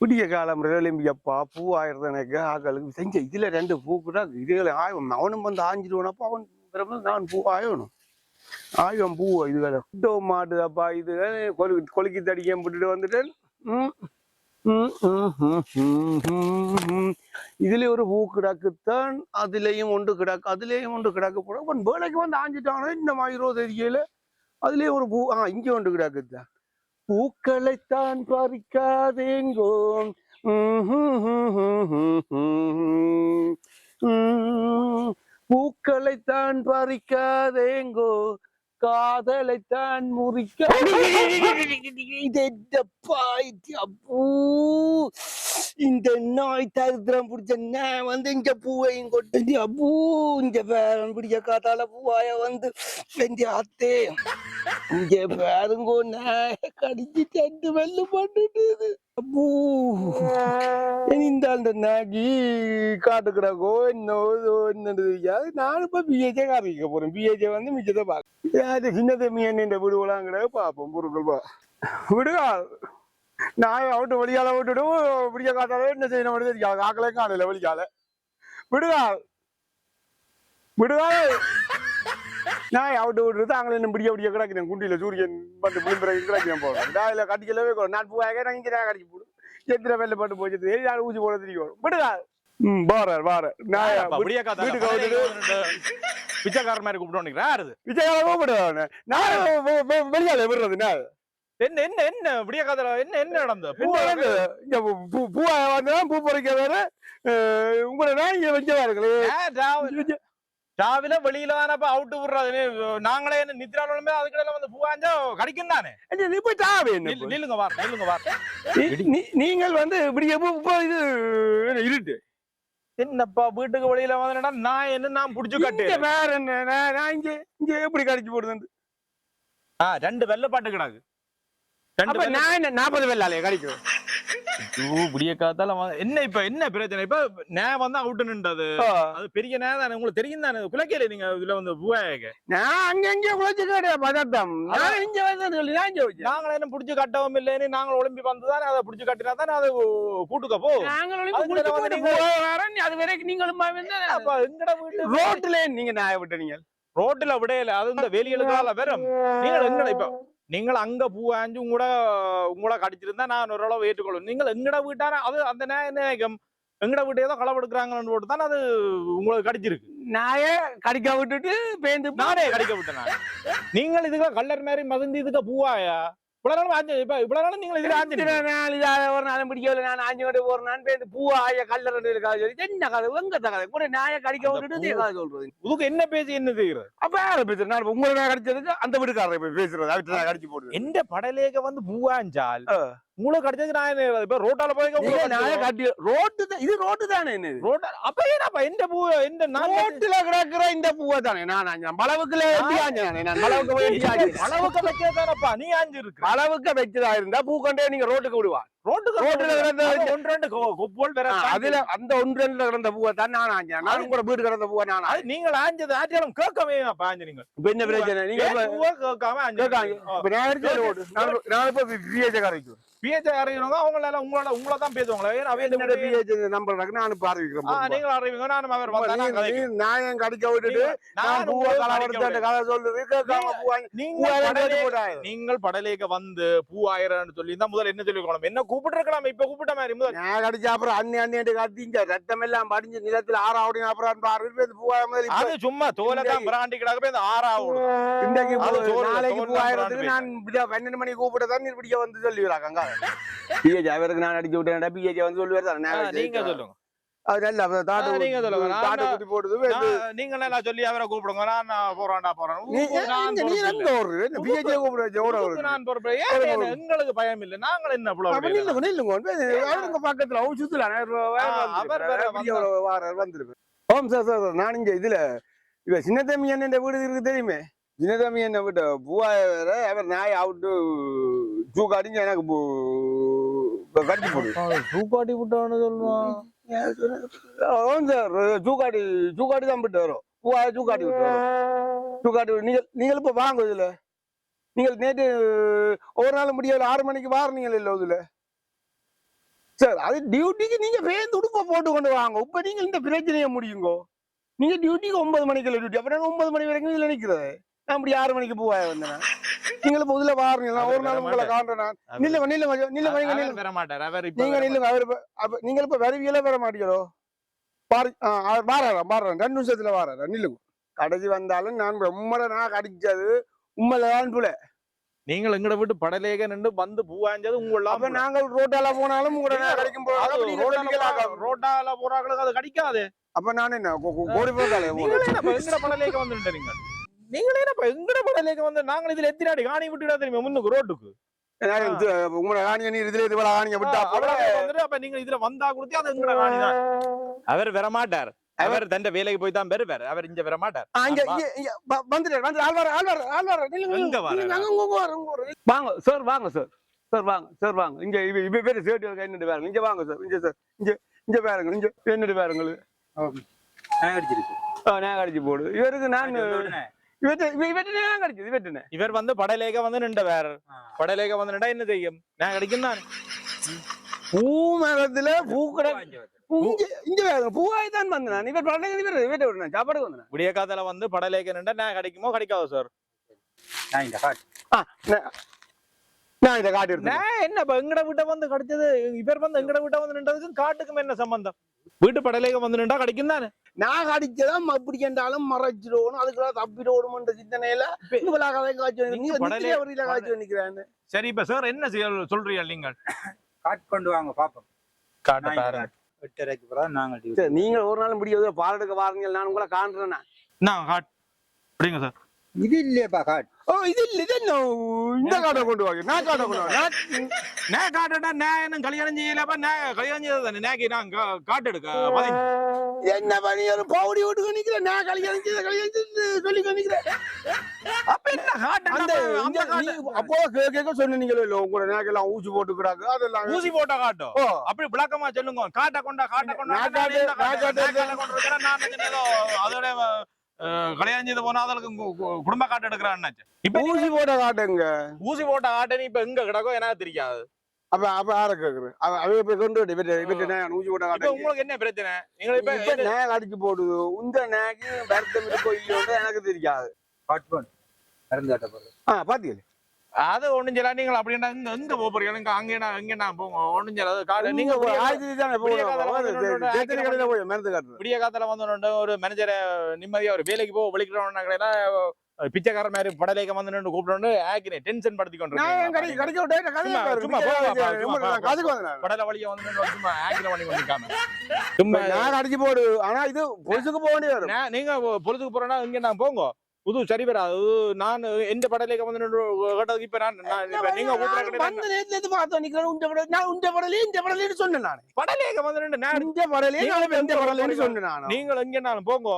புதிய காலம் ரெலிம்பியப்பா பூ ஆயிரது ஆக்களுக்கு செஞ்ச இதுல ரெண்டு பூ கூட இதுகளை ஆயும் அவனும் வந்து ஆஞ்சிடுவானப்பா அவன் நான் பூ ஆயணும் ஆயம் பூ இதுகளை. இதோ மாட்டுதப்பா இது கொலு கொலுக்கி தடிக்க விட்டுட்டு வந்துட்டேன். ம், ம், ம், ம், இதுல ஒரு பூ கிடக்குத்தான் அதுலயும் ஒன்று கிடக்கு அதுலயும் ஒன்று கிடக்கு. போட வேலைக்கு வந்து ஆஞ்சிட்டாங்கன்னா இந்த மாதிரி தெரியல அதுலயும் ஒரு பூ ஆ இங்கே ஒன்று கிடக்குத்தான் பூக்களைத்தான் பறிக்காதேங்கோ. பூக்களைத்தான் பறிக்காதேங்கோ. காதலைத்தான் முறிக்க இந்த நாய் தரித்திரம் பிடிச்ச நான் வந்து இங்க பூவையும் கொட்டு அப்பூ இங்க பேரன் பிடிச்ச காத்தால பூவாய வந்து வெஞ்ச அத்தே இங்க பாருங்கோ நாய கடிச்சு ரெண்டு வெள்ளு பண்ணிட்டு அப்பூ இந்த அந்த நாகி காட்டு கிடக்கோ இன்னொரு என்னது. நான் இப்ப பிஹெச்ஏ காரிக்க போறேன். பிஹெச்ஏ வந்து மிச்சத்தை பார்க்க யாரு சின்ன தம்பி என்ன பாப்போம் பொருட்கள் பா. விடுகா நான் அவுட்டு வழியால விட்டுடும் விடிய காத்தால என்ன செய்யணும் தெரியாது. காக்கலே காணல வழியால விடுகா விடுகா நான் அவுட்டு விட்டுறது அங்கே என்ன பிடிக்க பிடிக்க கிடக்கிறேன். குண்டியில சூரியன் பட்டு விழும்புற கிடக்கிறேன் போகிறேன் நான் இதில் கட்டிக்கலவே கூட நான் பூவாக நான் இங்கே நான் கடிச்சு போடும் எத்தனை வெள்ளை பட்டு போச்சு? யாரும் ஊசி போட தெரியும் விடுகா ம் வாரர் வாரர் நான் வீட்டுக்கு வந்துட்டு பிச்சைக்காரர் மாதிரி கூப்பிட்டு விஜயகாலமும் விடுவேன் நான் வெளியால விடுறது நான் என்ன என்ன என்ன? விடிய காதல என்ன என்ன நடந்தது? பூ இங்க பூ பூ வந்து பூ பறிக்க வேற உங்களை நான் இங்க வைக்கவா இருக்கு வார் நீ- நீ- நீங்கள் வந்து இப்படி எப்போ இப்போ இது என்ன இருட்டு என்னப்பா வீட்டுக்கு வெளியில வந்து நான் என்ன நான் புடிச்சு கட்டு வேற என்ன நான் இங்க இங்க எப்படி கடிச்சு போடுது ஆ ரெண்டு வெள்ளை பாட்டு கிடாது நான் நாற்பது வெள்ளாலே கடிக்கும் ஐயோ, விடிய காத்தால வந்து- என்ன இப்ப என்ன பிரச்சனை? இப்ப நான் வந்து அவுட்டு நின்றது. அது பெரிய நேரம் தானே உங்களுக்கு தெரியும் தானே நீங்க இதுல வந்து பூவாயக்க நான் அங்க நான் இங்க வந்து சொல்லி நான் இங்க வச்சேன் நாங்கள என்ன புடிச்சு கட்டவும் இல்லைன்னு நாங்கள் ஒளிம்பி வந்துதானே அதை புடிச்சு கட்டினா தானே அது கூட்டுக்க போ. வந்து நீங்க- போக வரேன். அது வரைக்கும் நீங்களும் வந்து அப்ப எங்கட வீட்டு ரோட்ல நீங்க நாய விட்டுறீங்க. ரோட்டுல விடையில அது இந்த வேலியலுக்கால வெறும் நீங்கள் எங்கட இப்ப? நீங்கள் அங்க பூ ஆஞ்சு உங்களோட உங்களோட கடிச்சிருந்தா நான் ஓரளவு ஏற்றுக்கொள்ளும் நீங்கள் எங்கட வீட்டான அது அந்த நேரம் எங்கட வீட்டு ஏதோ களவெடுக்கிறாங்கன்னு போட்டு தானே அது உங்களுக்கு கடிச்சிருக்கு. நாய கடிக்க விட்டுட்டு பேந்து நானே கடிக்க விட்டேன். நீங்கள் இதுக்கு கல்லர் மாதிரி மதந்து இதுக்கு பூவாயா? இவ்வளவு நாள் ஆஞ்சு இப்ப இவ்வளவு நாள் நீங்கள் இதுல ஆஞ்சு நாள் ஒரு நாளும் பிடிக்கல நான் அஞ்சு கொண்டு போறேன். நான் பேந்து பூ ஆய கல்லற கதை சொல்லி என்ன கதை? எங்க கதை. கூட நாய கடிக்க விட்டுட்டு கதை சொல்றது. இதுக்கு என்ன பேசி என்ன செய்யறது அப்ப யார பேசுறேன் நான் உங்களை நான் கடிச்சதுக்கு அந்த வீட்டுக்காரரை போய் பேசுறது. அவர்கிட்ட நான் கடிச்சு போடுறது. எந்த படலேக வந்து பூவாஞ்சால். உங்களுக்கு கடிச்சது நான் என்ன இப்ப ரோட்டால போய் நீங்க நாய கட்டி ரோட்டு இது ரோட்டு தானே என்னது ரோட்டா அப்ப ஏன்னாப்பா எந்த பூ நான் ரோட்டுல கிடக்குற இந்த பூவை தானே நான் ஆஞ்சேன் பலவுக்குல எப்படி ஆஞ்சேன் நான் பலவுக்கு போய் எப்படி ஆஞ்சேன் அளவுக்கு வைக்கிறதானப்பா நீ ஆஞ்சு இருக்கு அளவுக்கு வச்சதா இருந்தா பூ கொண்டே நீங்க ரோட்டுக்கு விடுவா ரோட்டுக்கு ரோட்டுல கிடந்த ஒன்று ரெண்டு கொ- கொப்புகள் வேற அதுல அந்த ஒன்று ரெண்டுல கிடந்த பூவை தான் நான் ஆஞ்சேன் நான் கூட வீட்டு கிடந்த பூவை நான் அது நீங்கள் ஆஞ்சது ஆற்றியாலும் கேட்கவே பாஞ்சு நீங்க இப்ப என்ன பிரச்சனை நீங்க கேட்காம ஆஞ்சு இப்ப நான் நான் நான் பிஹெச் கரைக்கும் பிஹெச் அறிவினவங்க அவங்கள எல்லாம் உங்களோட உங்களை தான் பேசுவாங்களே. ஏன்னா பிஹெச் நம்பர் நான் இப்ப ஆ, அறிவிக்கிறேன் நீங்கள் அறிவிங்க நானும் அவர் வந்தா நான் நீ- கதைக்கிறேன். நீ நாயம் கடிக்க விட்டுட்டு நான் பூவை கதை சொல்லுது. பூ நீங்கள் படலேக்க வந்து பூ ஆயிரம்னு சொல்லி தான் முதல்ல என்ன சொல்லி என்ன கூப்பிட்டு இருக்கலாம் இப்ப கூப்பிட்ட மாதிரி முதல் நான் கடிச்ச அப்புறம் அண்ணி அண்ணி கத்திங்க. ரத்தம் எல்லாம் படிஞ்சு நிலத்துல ஆற அப்படிங்க அப்புறம் பாரு பூவா மாதிரி இப்ப அது சும்மா தோலை தான் பிராண்டி கிடக்க இந்த ஆறாவும் இன்றைக்கு பூ- நாளைக்கு பூ ஆயிரத்துக்கு நான் பன்னெண்டு மணிக்கு கூப்பிட்டு தான் பிடிக்க வந்து சொல்லிவிடாங்க பிஹெச் அவருக்கு நான் அடிச்சு விட்டேன் பிஹெச் வந்து சொல்லுவார் நான் நீங்க சொல்லுங்க. தாட்டு ஆ, நீங்க சொல்லுங்க. நான் தாட்டு குட்டி போடுது நான் நீங்க சொல்லி அவரை கூப்பிடுங்க. நான் நான் போறான்டா போறேன். நீ நான் எங்க இல்லை. ஒரு நான் இல்லை. ஒரு- என்ன, எங்களுக்கு பயம் இல்லை. நாங்கள் என்ன புலவு அவருக்கு பக்கத்துல அவங்க சுத்தல அவர் வேற வார வந்துருப்பேன் ஓம் சார் சார் நான் இங்க இதுல இவ சின்னத்தம்பி என்ன வீடு இருக்கு தெரியுமே? சின்னத்தம்பி என்ன வீட்டு பூவாய வேற அவர் நாய் அவுட்டு ஜூக்காடிங்க எனக்கு கட்டி போடு சூப்பாட்டி விட்டான்னு சொல்லுவான் சார் ஜூக்காடி ஜூக்காடி தான் விட்டு வரும் பூவாய ஜூக்காடி விட்டு வரும் ஜூக்காடி விட்டு- நீங்கள் நீங்கள் இப்ப வாங்க இதுல நீங்கள் நேற்று ஒரு நாள் முடியல ஆறு மணிக்கு வார நீங்கள் இல்ல இதுல சார் அது டியூட்டிக்கு நீங்க பேருந்து உடுப்ப போட்டு கொண்டு வாங்க இப்ப நீங்க இந்த பிரச்சனையை முடியுங்கோ நீங்க டியூட்டிக்கு ஒன்பது மணிக்குள்ள டியூட்டி அப்புறம் ஒன்பது மணி வரைக்கும் இதுல நிக்கிறது நான் இப்படி ஆறு மணிக்கு போவாய வந்தேன்? நீங்களும் இப்ப இதுல வாருங்க. நான் ஒரு நாள் உங்களை காண்றேன் நில்லுங்க நில்லுங்க நில்லுங்க நீங்க நில்லுங்க வர மாட்டார். அவர் நீங்க நில்லுங்க அவர் அப்ப நீங்க இப்ப வருவியல வர மாட்டீங்களோ? பாரு அவர் வாராராம் வாராம் ரெண்டு நிமிஷத்துல வாராரா நில்லுங்க கடைசி வந்தாலும் நான் ரொம்ப நான் கடிச்சது உண்மையில புல. நீங்கள் எங்கட வீட்டு படலேக நின்று வந்து பூவாஞ்சது அப்ப உங்கள நாங்கள் ரோட்டால போனாலும் உங்களோட கடிக்கும் அப்ப. ரோட்டால போறாங்களுக்கு அது கடிக்காது. அப்ப நான் என்ன கோடி போட்டாலே நீங்களே எங்கட படலேக வந்துட்டு நீங்க நீங்களே எங்கட படலேக வந்து நாங்கள் இதுல எத்தனை அடி காணி விட்டுடா தெரியுமா முன்னுக்கு ரோட்டுக்கு? தான். அவர் வர மாட்டார் அவர் தண்ட வேலைக்கு போய் தான் பெறுவார் அவர் இங்க வர மாட்டார் ஆ, இங்க ஆமா. இங்க இங்க வ- வந்துட்டாரு வந்து ஆள் வர ஆள் வர ஆள் வர நில்லுங்க, எங்க நில்லுங்க. வர? நில்லுங்க, அங்க, அங்க, அங்க வர, அங்க வர. வாங்க சார் வாங்க சார். சார் வாங்க சார் வாங்க. இங்க இவ இவ பேரு சேட்டு என்னட்டு பாருங்க இங்க வாங்க சார் இங்க சார். இங்க இங்க பாருங்க இங்க என்னட்டு பாருங்க அடிச்சிருக்கு. நான் அடிச்சு போடு. இவருக்கு நான் இவர் வந்து படலேக வந்து நின்றவர் படலேக வந்து நின்றா என்ன செய்யும் நான் கிடைக்கும் தான் பூ மரத்துல பூ கடை இங்க பாருங்க பூவாய் தான் வந்தேன் இவர் பழக இவர் இவற்றை விடுறேன் சாப்பாடு வந்தேன் விடிய காலத்துல வந்து படலேக நின்றா நான் கிடைக்குமோ கிடைக்காதோ சார் நான் இந்த காட்டு நான் இதை காட்டி எடுத்தேன் நான் என்ன எங்கட வீட்டை வந்து கிடைச்சது இவர் வந்து எங்கட வீட்டை வந்து நின்றதுக்கும் காட்டுக்கும் என்ன சம்பந்தம் வீட்டு படலேக வந்து நின்றா கிடைக்கும் தானே? நான் அடிச்சதான் அப்படி கண்டாலும் மறைச்சிடணும் அதுக்குள்ள தப்பிடணும்ன்ற சிந்தனையில இவ்வளவு கதை காய்ச்சி காய்ச்சி நிக்கிறாங்க சரி இப்ப சார் என்ன செய்ய சொல்றீங்க நீங்கள்? காட்டு கொண்டு வாங்க பாப்போம். பாருங்க. நாங்கள் நீங்க ஒரு நாள் முடியாது பால் எடுக்க வாருங்க நான் உங்களை காண்றேன் நான். காட் அப்படிங்க சார் இது இல்லையப்பா காட்டு ஓ இது இல்ல இது என்ன இந்த காட்டை கொண்டு வாங்க நான் காட்டை கொண்டு வாங்க நான் காட்டுடா நான் என்ன கல்யாணம் செய்யலப்பா நான் கல்யாணம் செய்யறது தானே நேக்கு நான் காட்டு எடுக்க. என்ன பண்ணி ஒரு பவுடி விட்டு நிக்கிறேன் நான் கல்யாணம் செய்த கல்யாணம் செய்து சொல்லி நிக்கிறேன் அப்ப என்ன காட்டு அந்த அந்த காட்டு நீ- அப்போ கே- கேட்க சொன்னீங்களோ இல்ல உங்களோட நாக்கெல்லாம் ஊசி போட்டுக்கிறாங்க அதெல்லாம் ஊசி போட்ட காட்டும் அப்படி விளக்கமா சொல்லுங்க காட்ட கொண்டா காட்ட கொண்டா நான் நான் காட்டு- நான் காட்டு- நான் அதோட கல்யாணம் செய்து போனா குடும்ப காட்டு எடுக்கிறான்னு இப்ப ஊசி போட்ட காட்டுங்க. ஊசி போட்ட காட்டு நீ இப்ப எங்க கிடக்கோ எனக்கு தெரியாது. அப்ப அப்ப யார கேக்குறேன் அவ அவ இப்ப கொண்டு வந்து நான் ஊசி போட்ட இப்ப காட்டு. உங்களுக்கு என்ன பிரச்சனை? நீங்க இப்ப இப்ப நேக் அடிச்சு போடுது. உந்த நேக்கு வருத்தம் இருக்கோ இல்லையோன்னு எனக்கு தெரியாது. மருந்து காட்ட போறது ஆ பாத்தீங்களா அது ஒண்ணும் செய்யல. நீங்கள் அப்படின்னா இங்க எங்க போறீங்க. இங்க அங்க நான் இங்க நான் போங்க? ஒண்ணும் செய்யல. அது காடு. நீங்க விடிய- காத்தால வந்து ஒரு மேனேஜரை நிம்மதியா ஒரு வேலைக்கு போக விളിக்கிறோம்னா பிச்சைக்கார மாதிரி படலேக்க வந்து நின்று கூப்பிட்டு ஆக்கினேன். டென்ஷன் படுத்தி கொண்டு படல வழிய வந்து சும்மா ஆக்கின பண்ணி கொண்டிருக்காம சும்மா நான் அடிச்சு போடு? ஆனா இது பொலிசுக்கு போக வேண்டிய வரும் நான் நீங்க பொழுதுக்கு போறேன்னா இங்க நான் போங்க. புது சரி வராது நான் எந்த படலேக்க வந்து கேட்டதுக்கு இப்ப நான் நீங்க பார்த்தோம்? நிக்கிறேன் உண்ட படல நான் உண்ட படலே இந்த படலேன்னு சொன்னேன் நான். படலேக்க வந்து நான் இந்த படலே நீங்க நான் இந்த படலேன்னு? சொன்னேன் நான். நீங்கள் எங்கனாலும் போங்க.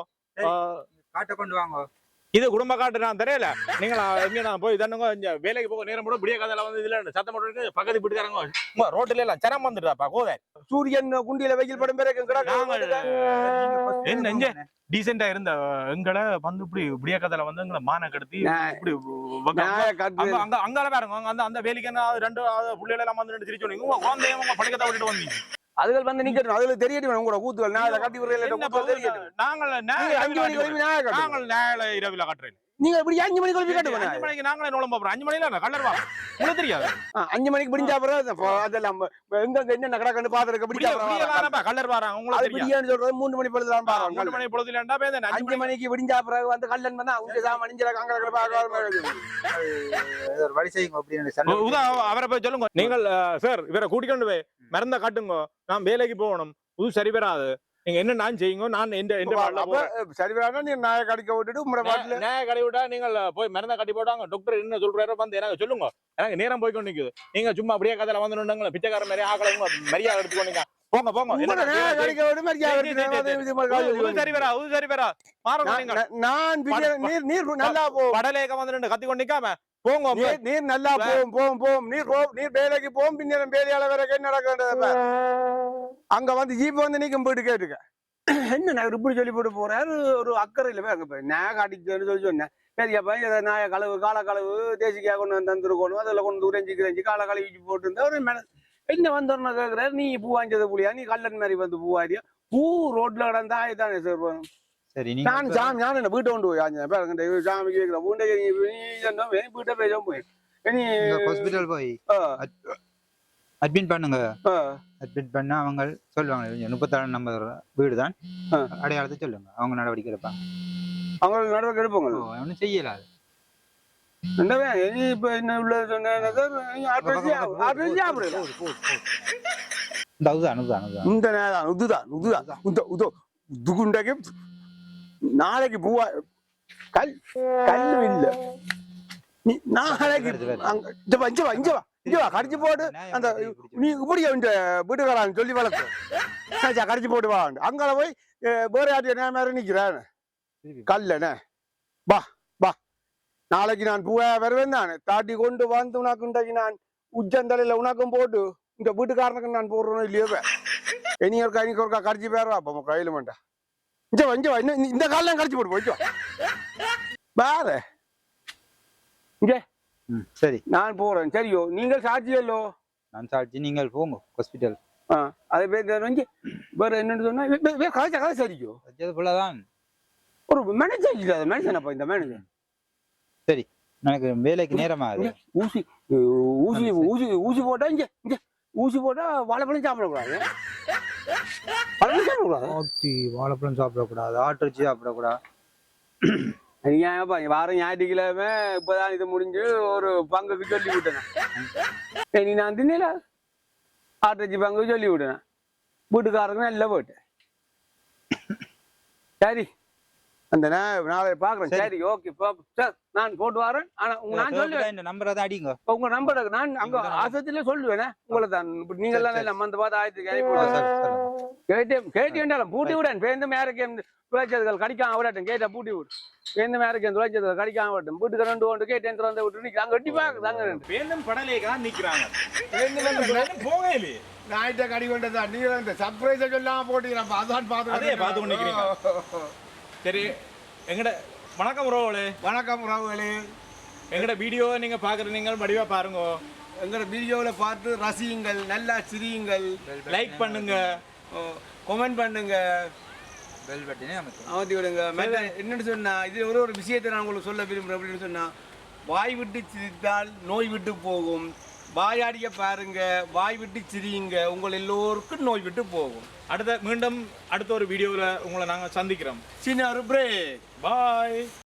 காட்டை கொண்டு வாங்க. இது குடும்ப காட்டு நான் தெரியல. நீங்களா எங்க நான் போய் இங்க வேலைக்கு போக நேரம் கூட விடிய கதையில வந்து இதுல சத்தம் போட்டு பக்கத்து வீட்டுக்காரங்க. உங்க ரோட்டுல எல்லாம் சரம் வந்துட்டாப்பா கோதை சூரியன் குண்டியில வெயில் படம் பேர நாங்கள் நீங்க என்ன. டீசெண்டா இருந்த எங்களை வந்து இப்படி விடிய கதையில வந்து எங்களை மான கெடுத்தி இப்படி அங்க அங்க அங்கால பாருங்க அந்த அந்த வேலைக்கு என்ன ரெண்டு பிள்ளைகள் எல்லாம் வந்து நின்று திருச்சி உங்க குழந்தைய உங்க பழக்கத்தை விட்டுட்டு வந்தீங்க. அதுகள் வந்து நிக்கட்டும். அதுல தெரியட்டும் உங்களோட கூத்துகள். நான் அதை கட்டி விடுறேன். என்ன நாங்கள் நீங்க அஞ்சு மணிக்கு நாங்கள் கிளம்பி கட்டுவேன். நேர இரவில கட்டுறேன். நீங்க இப்படி அஞ்சு மணிக்கு கிளம்பி கட்டுவேன் அஞ்சு மணிக்கு நாங்களே நோளம் போறோம் அஞ்சு மணில என்ன? கல்லர் உங்களுக்கு தெரியாது. அஞ்சு மணிக்கு பிடிஞ்சா அப்புறம் அதெல்லாம் எங்க என்னென்ன கிடக்குன்னு பாத்துருக்க பிடிச்சா கல்லர் வராங்க உங்களுக்கு பிடியான்னு சொல்றது மூணு மணி பொழுது தான் மூணு பாருங்க மணி பொழுதுல இருந்தா பேருந்து அஞ்சு மணிக்கு விடிஞ்சா பிறகு வந்து கல்லன் வந்தா உங்க சாம அணிஞ்சல கங்கல பாக்க வழி செய்யுங்க அப்படின்னு சண்டை மணி உதா அவரை போய் சொல்லுங்க. நீங்கள் சார் இவரை கூட்டிக்கொண்டு போய் மருந்த காட்டுங்க. நான் வேலைக்கு போகணும். புது சரி வராது. நீங்க என்ன நான் செய்யுங்க? நான் எந்த எந்த சரி வேணா நீ நாயை கடிக்க விட்டுட்டு உங்களோட பாட்டுல நேய கடை விட்டா நீங்கள் போய் மருந்த கட்டி போட்டாங்க. டாக்டர் என்ன சொல்றாரோ வந்து எனக்கு சொல்லுங்க. எனக்கு நேரம் போய் கொண்டு நிக்குது. நீங்க சும்மா அப்படியே கதையில வந்து நின்னுங்களே பிச்சைக்கார மாதிரி ஆக்களை மரியாதை எடுத்துக்கொண்டீங்க போங்க போங்க. நான் நீர் நல்லா படலேக்க வந்து கத்தி கொண்டு நிக்காம போங்க நீர் நீர் நல்லா போம் போம் போம். நீர் நீர் வேலைக்கு போம் பின்னர் வேலையால வேற என்ன நடக்கிறது அங்க வந்து ஜீப் வந்து நீக்கும் போயிட்டு கேட்டுக்க. என்ன நான் இப்படி சொல்லி போட்டு போறாரு? ஒரு அக்கறை இல்லை அங்க போய். நான் அடிச்சேன்னு சொல்லி சொன்னேன். பெரிய பையன் நாய கழுவு கால கழுவு தேசிக்காய் கொண்டு வந்து தந்துருக்கணும். அதில் கொண்டு உறைஞ்சி கிரைஞ்சி கால கழுவி போட்டு இருந்தா ஒரு மென என்ன வந்தோன்னு கேக்குறாரு? நீ பூ வாங்கியது புள்ளியா நீ கல்லன் மாதிரி வந்து பூ வாரியா? பூ ரோட்ல கிடந்தா இதானே சார் சரி நான் சாமி நான் என்ன வீட்டை கொண்டு போய் ஆஞ்சேன் பாருங்க பூண்டை நீ வீட்டை பேச போய். அட்மிட் பண்ணுங்க. அட்மிட் பண்ணா அவங்க சொல்லுவாங்க முப்பத்தாறு நம்பர் வீடு தான். அடையாளத்தை சொல்லுங்க. அவங்க நடவடிக்கை எடுப்பாங்க. அவங்க நடவடிக்கை எடுப்பாங்க. ஒன்றும் செய்யல அது. இப்ப என்ன உள்ள நீ அதுதான் இந்த நேரம் உதுதான் உதுதான் உத உதோ உதுகுண்டகே நாளைக்கு பூவா கல் கல்லு இல்ல. நீ நாளைக்கு அங்க இங்க வா இங்க வா இங்க வா இங்க வா கடிச்சு போட்டு அந்த நீ இப்படி இந்த வீட்டுக்காரன் சொல்லி வளர்க்கு கடிச்சு போட்டு வா. அங்கால போய் வேற யார்ட்டு என்ன மாதிரி நிக்கிறேன். கல்லண்ணே வா வா. நாளைக்கு நான் பூவா வருவேன் நான். தாட்டி கொண்டு வந்து உனக்கு இன்றைக்கு நான் உச்சந்தலையில உனக்கும் போட்டு இந்த வீட்டுக்காரனுக்கு நான் போடுறேன் இல்லையோ இனி ஒருக்கா இனி ஒருக்கா கடிச்சு பேருவா அப்ப கையில மாட்டா இங்க இங்க வா. இன்னும் இந்த- காலம் கடிச்சு போட்டு வா. வேற ம், சரி. நான் போறேன். சரியோ நீங்கள் சாட்சியல்லோ நான் சாட்சி நீங்கள் போங்க ஹாஸ்பிட்டல் ஆ அதை பேர் இங்க வேற என்னன்னு சொன்னா கதை கதை சரியோ வச்சது போலதான். ஒரு மேனேஜர் இல்ல மேனேஜர் அப்ப இந்த மேனேஜர் எனக்கு வேலைக்கு நேரமாகுது ஊசி ஊசி ஊசி ஊசி போட்டா இங்க இங்க ஊசி போட்டா வாழைப்பழம் சாப்பிடக்கூடாது. பழம் சாப்பிடக்கூடாது? ஆட்டி வாழைப்பழம் சாப்பிடக்கூடாது ஆட்டிறைச்சி சாப்பிடக்கூடாது ஏன்ப்பா வாரம் ஞாயிற்றுக்கிழமை இப்பதான் இது முடிஞ்சு ஒரு பங்குக்கு சொல்லி விட்டேன். நீ நான் தின்னல? ஆட்டச்சி பங்கு சொல்லி விட்டேன். வீட்டுக்காரங்க நல்லா போயிட்டேன் சரி. அந்த நா- நாளை பாக்குறேன். சரி. ஓகே சார் நான் போட்டு வரேன். ஆனா உங்க- நான் சொல்லுவேன். இந்த நம்பரை தான் அடிங்க. உங்க நம்பர் நான் அங்க. ஆசத்திலே சொல்லுவேன். உங்களை தான். இப்ப நீங்க எல்லாம் நம்ம அந்த பார்த்து ஆயிரத்துக்கு அனுப்பி ஆ, விடுங்க. சரி, சரி. கேட்டு கேட்டு வேண்டாம். பூட்டி விடன். பேருந்து மேரக்கு துளைச்சதுகள் கடிக்காம விடட்டும். கேட்ட பூட்டி விடு. பேருந்து மேரக்கு துளைச்சதுகள் கடிக்காம விடட்டும். வீட்டுக்கு ரெண்டு ஒன்று கேட்டேன் திறந்து விட்டு அங்க எட்டி பாக்கு தாங்க பேருந்தும் படலேக்கு தான் நிக்கிறாங்க போகவே இல்லையே. நாயிட்ட கடி கொண்டதா? நீங்க சர்ப்ரைஸ சொல்லாம போட்டீங்க அதான் அதே பார்த்து கொண்டு நிக்கிறீங்க. சரி எங்கட வணக்கம் உறவுகளே. வணக்கம் உறவுகளே. எங்கட வீடியோ நீங்க பாக்குற நீங்கள் வடிவா பாருங்க. எங்களோட வீடியோல பார்த்து ரசியுங்கள் நல்லா சிரியுங்கள். லைக் பண்ணுங்க. கமெண்ட் பண்ணுங்க. பெல் பட்டினே அமர்த்தி விடுங்க. என்னன்னு சொன்னா இது ஒரு ஒரு விஷயத்தை நான் உங்களுக்கு சொல்ல விரும்புறேன் அப்படின்னு சொன்னா வாய் விட்டு சிரித்தால் நோய் விட்டு போகும். வாயாடிய பாருங்க வாய் விட்டு சிரியுங்க உங்கள் எல்லோருக்கும் நோய் விட்டு போகும். அடுத்த மீண்டும் அடுத்த ஒரு வீடியோவில் உங்களை நாங்கள் சந்திக்கிறோம். சின்ன ஒரு பிரேக் பாய்